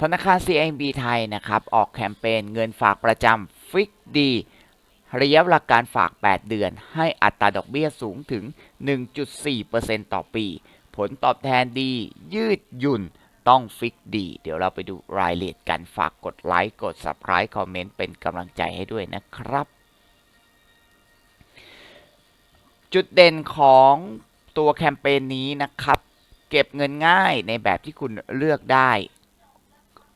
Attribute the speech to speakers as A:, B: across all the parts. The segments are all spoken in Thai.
A: ธนาคาร CIMB ไทยนะครับ ออกแคมเปญเงินฝากประจำฟิกดี ระยะเวลาการฝาก 8 เดือน ให้อัตราดอกเบี้ยสูงถึง 1.4%ต่อปี ผลตอบแทนดียืดหยุ่นต้องฟิกดี เดี๋ยวเราไปดูรายละเอียดกันฝากกดไลค์ กด Subscribe คอมเมนต์เป็นกำลังใจให้ด้วยนะครับ จุดเด่นของตัวแคมเปญนี้นะครับ เก็บเงินง่ายในแบบที่คุณเลือกได้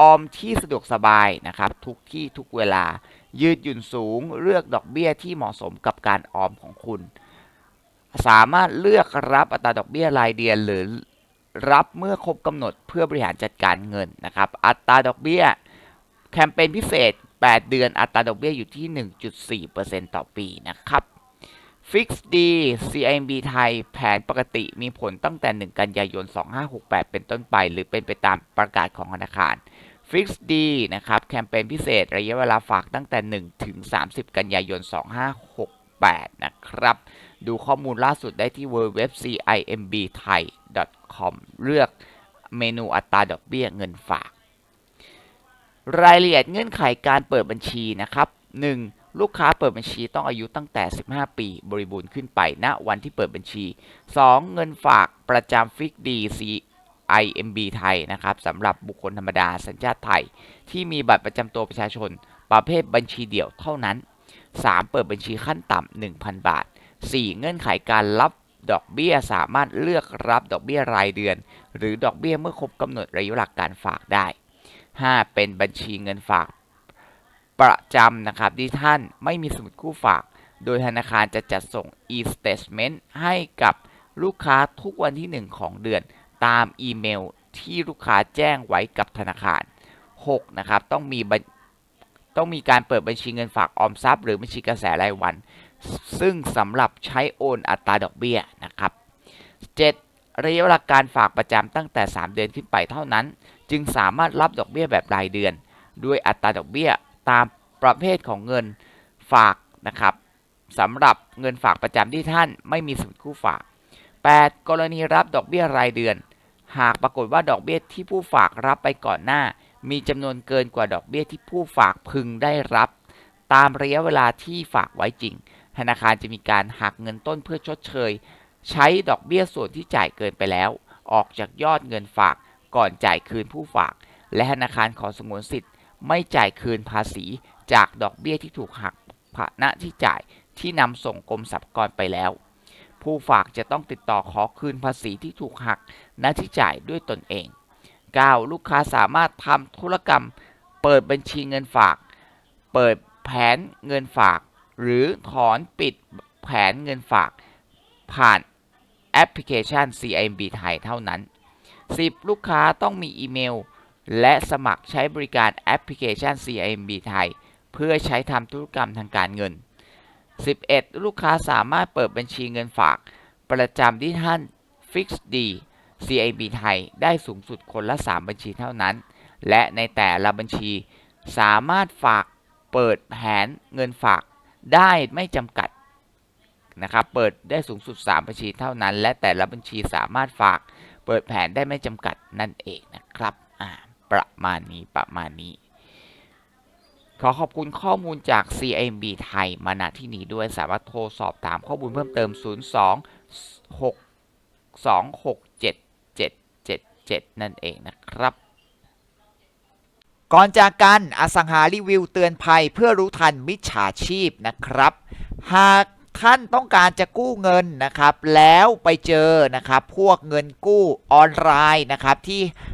A: ออมที่สะดวกสบายนะครับทุกที่ทุกเวลายืดหยุ่นสูง เลือกดอกเบี้ยที่เหมาะสมกับการออมของคุณ สามารถเลือกรับอัตราดอกเบี้ยรายเดือนหรือรับเมื่อครบกำหนดเพื่อบริหารจัดการเงินนะครับอัตราดอกเบี้ยแคมเปญพิเศษ 8 เดือนอัตราดอกเบี้ยอยู่ที่ 1.4%ต่อปีนะครับฟิกซ์ดี CIMB ไทยแผนปกติมีผลตั้งแต่ 1 กันยายน 2568 เป็นต้นไป หรือเป็นไปตามประกาศของธนาคาร ฟิกซ์ดีนะครับ แคมเปญพิเศษระยะเวลาฝากตั้งแต่ 1 ถึง 30 กันยายน 2568 นะครับ ดูข้อมูลล่าสุดได้ที่ www.cimbthai.com เลือกเมนูอัตราดอกเบี้ยเงินฝาก รายละเอียดเงื่อนไขการเปิดบัญชีนะครับ 1. ลูกค้าเปิดบัญชีต้องอายุตั้งแต่ 15 ปี บริบูรณ์ขึ้นไปณวันที่เปิดบัญชี 2. เงินฝากประจำฟิกดี IMB ไทยนะครับสำหรับบุคคลธรรมดาสัญชาติไทย ที่มีบัตรประจำตัวประชาชน ประเภทบัญชีเดี่ยวเท่านั้น 3. เปิดบัญชีขั้นต่ำ1,000 บาท 4. เงื่อนไขการรับดอกเบี้ยสามารถเลือกรับดอกเบี้ยรายเดือน หรือดอกเบี้ยเมื่อครบกำหนดระยะเวลาการฝากได้ 5. เป็นบัญชีเงินฝากประจำนะครับที่ท่านไม่มีสมุดคู่ฝาก โดยธนาคารจะจัดส่ง e-statement ให้กับลูกค้าทุกวันที่ 1 ของเดือน ตามอีเมลที่ลูกค้าแจ้งไว้กับธนาคาร 6. นะครับ ต้องมีบัญต้องมีการเปิดบัญชีเงินฝากออมทรัพย์ หรือบัญชีกระแสรายวัน ซึ่งสำหรับใช้โอนอัตราดอกเบี้ยนะครับ 7. ระยะเวลาการฝากประจำตั้งแต่ 3 เดือนขึ้นไปเท่านั้น จึงสามารถรับดอกเบี้ยแบบรายเดือน ด้วยอัตราดอกเบี้ยตามประเภทของเงินฝากนะครับสำหรับเงินฝากประจำที่ท่านไม่มีสมุดคู่ฝาก 8. กรณีรับดอกเบี้ยรายเดือน หากปรากฏว่าดอกเบี้ยที่ผู้ฝากรับไปก่อนหน้า มีจำนวนเกินกว่าดอกเบี้ยที่ผู้ฝากพึงได้รับ ตามระยะเวลาที่ฝากไว้จริง ธนาคารจะมีการหักเงินต้นเพื่อชดเชย ใช้ดอกเบี้ยส่วนที่จ่ายเกินไปแล้ว ออกจากยอดเงินฝากก่อนจ่ายคืนผู้ฝาก และธนาคารขอสงวนสิทธิ์ ไม่จ่ายคืนภาษีจากดอกเบี้ยที่ถูกหักภาณะที่จ่ายที่นำส่งกรมสรรพากรไปแล้ว ผู้ฝากจะต้องติดต่อขอคืนภาษีที่ถูกหักณที่จ่ายด้วยตนเอง 9. ลูกค้าสามารถทำธุรกรรม เปิดบัญชีเงินฝาก เปิดแผนเงินฝาก หรือถอนปิดแผนเงินฝาก ผ่านแอปพลิเคชัน CIMB ไทยเท่านั้น 10. ลูกค้าต้องมีอีเมล และสมัครใช้บริการแอปพลิเคชัน CIMB ไทย เพื่อใช้ทำธุรกรรมทางการเงิน 11. ลูกค้าสามารถเปิดบัญชีเงินฝาก ประจำที่ท่าน Fix D CIB ไทย ได้สูงสุดคนละ 3 บัญชีเท่านั้น และในแต่ละบัญชีสามารถฝากเปิดแผนเงินฝากได้ไม่จำกัดนะครับ เปิดได้สูงสุด 3 บัญชีเท่านั้น และแต่ละบัญชีสามารถฝากเปิดแผนได้ไม่จำกัดนั่นเองนะครับ ประมาณนี้ประมาณนี้ ขอขอบคุณข้อมูลจาก CMB ไทยมาณที่นี้ด้วยสามารถโทรสอบถามข้อมูลเพิ่มเติม 02 6 2 6 7 7 7 7 นั่นเองนะครับ
B: ก่อนจากกันอสังหารีวิวเตือนภัยเพื่อรู้ทันมิจฉาชีพนะครับ หากท่านต้องการจะกู้เงินนะครับ แล้วไปเจอนะครับ พวกเงินกู้ออนไลน์นะครับที่